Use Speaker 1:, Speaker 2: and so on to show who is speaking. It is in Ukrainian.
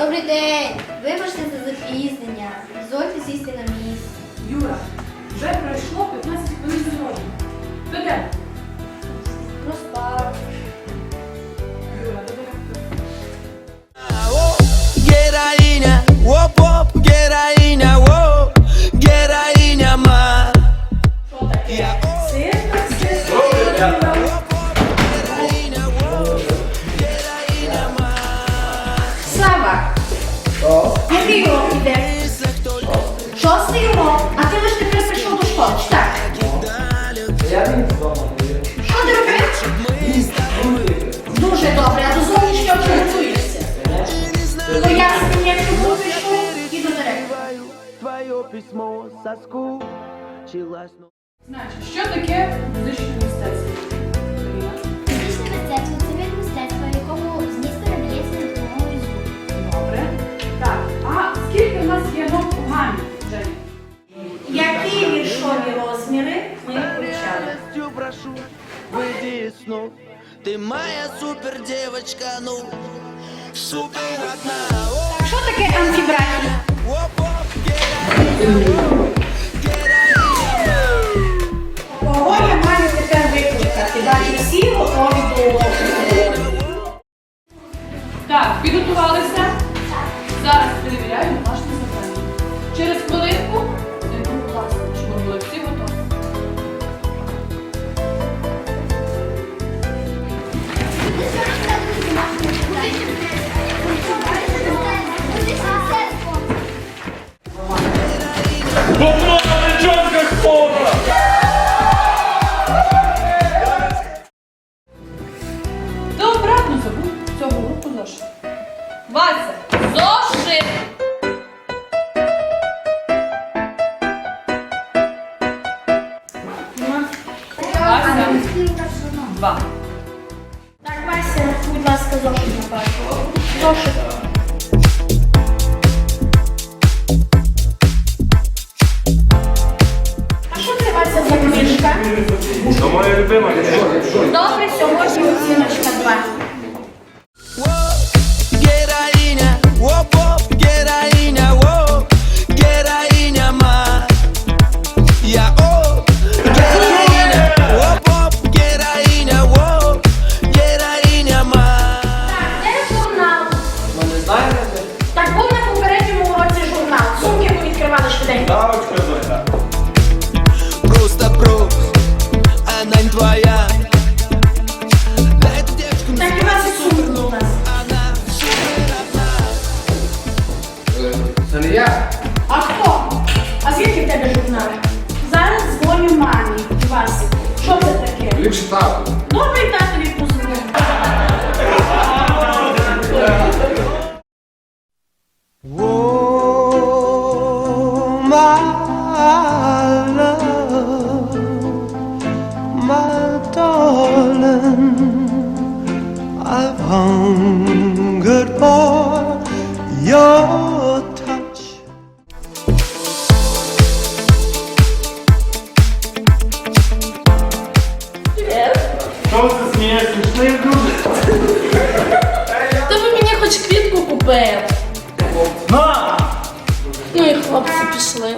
Speaker 1: Добрий день! Вибачте за запізнення. Дозвольте сісти на місце.
Speaker 2: Юра, вже пройшло 15 хвилин. До тебе.
Speaker 3: Письмо соскучилась, но...
Speaker 2: Значить, що таке музичне мистецтво?
Speaker 1: Музичне мистецтво це вид мистецтва, якому зміст передається за допомогою звуку.
Speaker 2: Добре. Так, а скільки в нас є нот у гамі?
Speaker 4: Які віршові розміри ми вивчали?
Speaker 3: Прошу, выйди из снов. Ты моя супер девочка, ну, супер одна. О,
Speaker 4: Що таке амфібратія? Кого я маю тепер викликати? Далі всі.
Speaker 2: Так, підготувалися? Зараз перевіряю домашнє завдання. Через Вася, зошит! Вася, два.
Speaker 4: Так, Вася, будь ласка, зошит на парку. Зошит. А що це Вася за книжка?
Speaker 5: То моя любима
Speaker 4: Добре, сьогодні оціночка 2.
Speaker 6: Gustavo.
Speaker 4: Vou tentar aquele
Speaker 3: pulso my darling, I've
Speaker 5: hung. Смієш? Смішний дуже.
Speaker 7: Та ви мені хоч квітку купили.
Speaker 5: На!
Speaker 7: Ну і хлопці пішли.